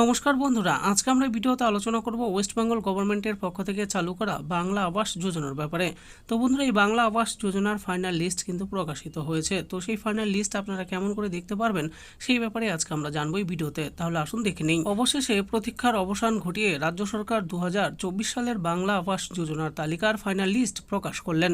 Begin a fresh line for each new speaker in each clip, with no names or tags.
নমস্কার বন্ধুরা, আজকে আমরা ভিডিওতে আলোচনা করব ওয়েস্ট বেঙ্গল গভর্নমেন্টের পক্ষ থেকে চালু করা বাংলা আবাস যোজনার ব্যাপারে। তো বন্ধুরা, এই বাংলা আবাস যোজনার ফাইনাল লিস্ট কিন্তু প্রকাশিত হয়েছে। তো সেই ফাইনাল লিস্ট আপনারা কেমন করে দেখতে পারবেন, সেই ব্যাপারে আজকে আমরা জানব এই ভিডিওতে। তাহলে আসুন দেখে নেই। অবশেষে প্রতীক্ষার অবসান ঘটিয়ে রাজ্য সরকার দু হাজার চব্বিশ সালের বাংলা আবাস যোজনার তালিকার ফাইনাল লিস্ট প্রকাশ করলেন।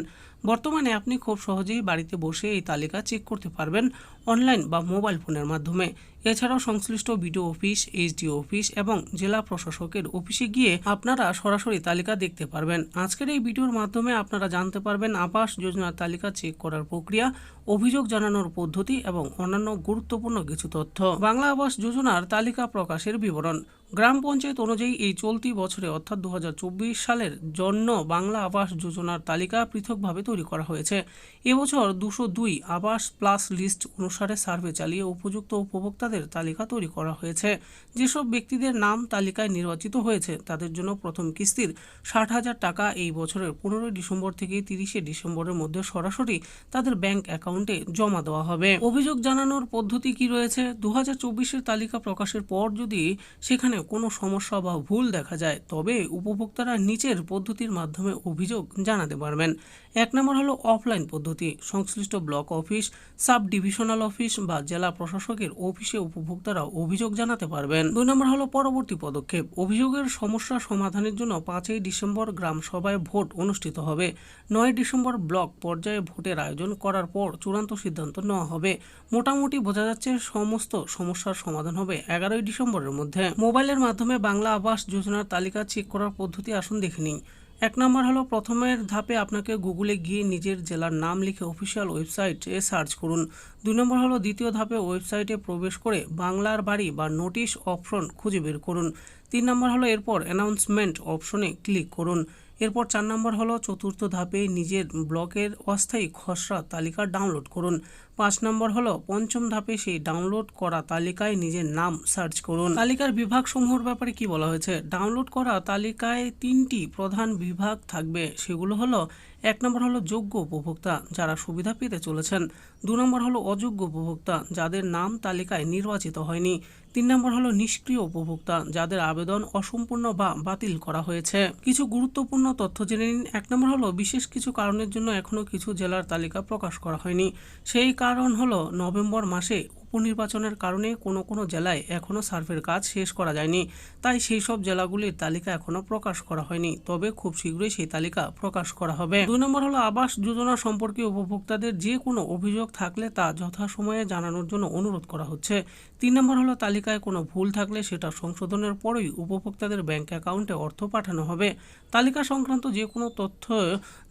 বর্তমানে আপনি খুব সহজেই বাড়িতে বসে এই তালিকা চেক করতে পারবেন অনলাইন বা মোবাইল ফোনের মাধ্যমে। এছাড়াও সংশ্লিষ্ট বিডিও অফিস এইচডিও অফিস এবং জেলা প্রশাসকের অফিসে গিয়ে আপনারা সরাসরি তালিকা দেখতে পারবেন। আজকের এই ভিডিওর মাধ্যমে আপনারা জানতে পারবেন আবাস যোজনার তালিকা চেক করার প্রক্রিয়া অভিযোগ জানানোর পদ্ধতি এবং অন্যান্য গুরুত্বপূর্ণ কিছু তথ্য। বাংলা আবাস যোজনার তালিকা প্রকাশের বিবরণ। গ্রাম পঞ্চায়েত অনুযায়ী এই চলতি বছরে অর্থাৎ দু হাজার চব্বিশ সালের জন্য বাংলা আবাস যোজনার তালিকা পৃথকভাবে তৈরি করা হয়েছে। এবছর দুশো দুই আবাস প্লাস লিস্ট অনুসারে সার্ভে চালিয়ে উপযুক্ত উপভোক্তাদের তালিকা তৈরি করা হয়েছে। যেসব ব্যক্তিদের নাম তালিকায় নির্বাচিত হয়েছে, তাদের জন্য প্রথম কিস্তির ষাট হাজার টাকা এই বছরের পনেরোই ডিসেম্বর থেকে তিরিশে ডিসেম্বরের মধ্যে সরাসরি তাদের ব্যাংক অ্যাকাউন্টে জমা দেওয়া হবে। অভিযোগ জানানোর পদ্ধতি কি রয়েছে? দু হাজার তালিকা প্রকাশের পর যদি সেখানে কোনো সমস্যা বা ভুল দেখা যায়, তবে উপভোক্তারা নিচের পদ্ধতির মাধ্যমে অভিযোগ জানাতে পারবেন। এক নম্বর হলো অফলাইন পদ্ধতি। সংশ্লিষ্ট block office sub divisional office বা জেলা প্রশাসকের অফিসে উপভোক্তারা অভিযোগ জানাতে পারবেন। দুই নম্বর হলো পরবর্তী পদক্ষেপ। অভিযোগের সমস্যা সমাধানের জন্য পাঁচই ডিসেম্বর গ্রাম সভায় ভোট অনুষ্ঠিত হবে। নয় ডিসেম্বর ব্লক পর্যায়ে ভোটের আয়োজন করার পর চূড়ান্ত সিদ্ধান্ত নেওয়া হবে। মোটামুটি বোঝা যাচ্ছে সমস্ত সমস্যার সমাধান হবে এগারোই ডিসেম্বরের মধ্যে। মোবাইলের মাধ্যমে বাংলা আবাস যোজনার তালিকা চেক করার পদ্ধতি আসুন দেখে নিই এক নম্বর হলো প্রথমের ধাপে আপনাকে গুগলে গিয়ে নিজের জেলার নাম লিখে অফিসিয়াল ওয়েবসাইটে সার্চ করুন। দুই নম্বর হলো দ্বিতীয় ধাপে ওয়েবসাইটে প্রবেশ করে বাংলার বাড়ি বা নোটিশ অপশন খুঁজে বের করুন। তিন নম্বর হলো এরপর অ্যানাউন্সমেন্ট অপশনে ক্লিক করুন। এরপর চার নম্বর হলো চতুর্থ ধাপে নিজের ব্লকের অস্থায়ী খসড়া তালিকা ডাউনলোড করুন। পাঁচ নম্বর হলো, পঞ্চম ধাপে সেই ডাউনলোড করা তালিকায় নিজের নাম সার্চ করুন। তালিকার বিভাগ সমূহের ব্যাপারে কি বলা হয়েছে? ডাউনলোড করা তালিকায় তিনটি প্রধান বিভাগ থাকবে। সেগুলো হলো, এক নম্বর হলো যোগ্য উপভোক্তা, যারা সুবিধা পেতে চলেছেন। দু নম্বর হলো অযোগ্য উপভোক্তা, যাদের নাম তালিকায় নির্বাচিত হয়নি। তিন নম্বর হলো নিষ্ক্রিয় উপভোক্তা, যাদের আবেদন অসম্পূর্ণ বা বাতিল করা হয়েছে। কিছু গুরুত্বপূর্ণ তথ্য জেনে নিন। এক নম্বর হলো, বিশেষ কিছু কারণের জন্য এখনও কিছু জেলার তালিকা প্রকাশ করা হয়নি। সেই কারণ হলো নভেম্বর মাসে উপনির্বাচনের কারণে কোনো কোনো জেলায় এখনও সার্ভের কাজ শেষ করা যায়নি। তাই সেই সব জেলাগুলির তালিকা এখনও প্রকাশ করা হয়নি। তবে খুব শীঘ্রই সেই তালিকা প্রকাশ করা হবে। দুই নম্বর হলো আবাস যোজনা সম্পর্কে উপভোক্তাদের যে কোনো অভিযোগ থাকলে তা যথাসময়ে জানানোর জন্য অনুরোধ করা হচ্ছে। তিন নম্বর হলো তালিকায় কোনো ভুল থাকলে সেটা সংশোধনের পরেই উপভোক্তাদের ব্যাংক অ্যাকাউন্টে অর্থ পাঠানো হবে। তালিকা সংক্রান্ত যে কোনো তথ্য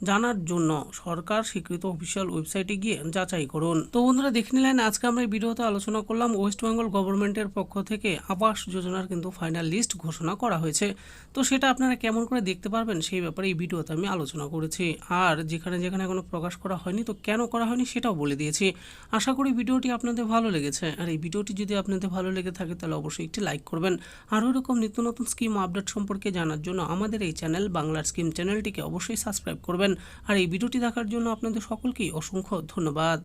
জানার জন্য সরকার স্বীকৃত অফিসিয়াল ওয়েবসাইটে গিয়ে যাচাই করুন। তো বন্ধুরা দেখে নিলেন আজকে আমরা এই ভিডিওতে আলোচনা করলাম ওয়েস্ট বেঙ্গল গভর্নমেন্টের পক্ষ থেকে আবাস যোজনার কিন্তু ফাইনাল লিস্ট ঘোষণা করা হয়েছে। তো সেটা আপনারা কেমন করে দেখতে পারবেন সেই ব্যাপারে এই ভিডিওতে আমি আলোচনা করেছি। আর যেখানে যেখানে এখনও প্রকাশ করা হয়নি, তো কেন করা হয়নি সেটাও বলে দিয়েছি। আশা করি ভিডিওটি আপনাদের ভালো লেগেছে। আর এই ভিডিওটি যদি আপনাদের ভালো লেগে থাকে, তাহলে অবশ্যই একটি লাইক করবেন। আরও এরকম নিত্য নতুন স্কিম আপডেট সম্পর্কে জানার জন্য আমাদের এই চ্যানেল বাংলার স্কিম চ্যানেলটিকে অবশ্যই সাবস্ক্রাইব করবেন। আর এই ভিডিওটি দেখার জন্য আপনাদের সকলকেই অসংখ্য ধন্যবাদ।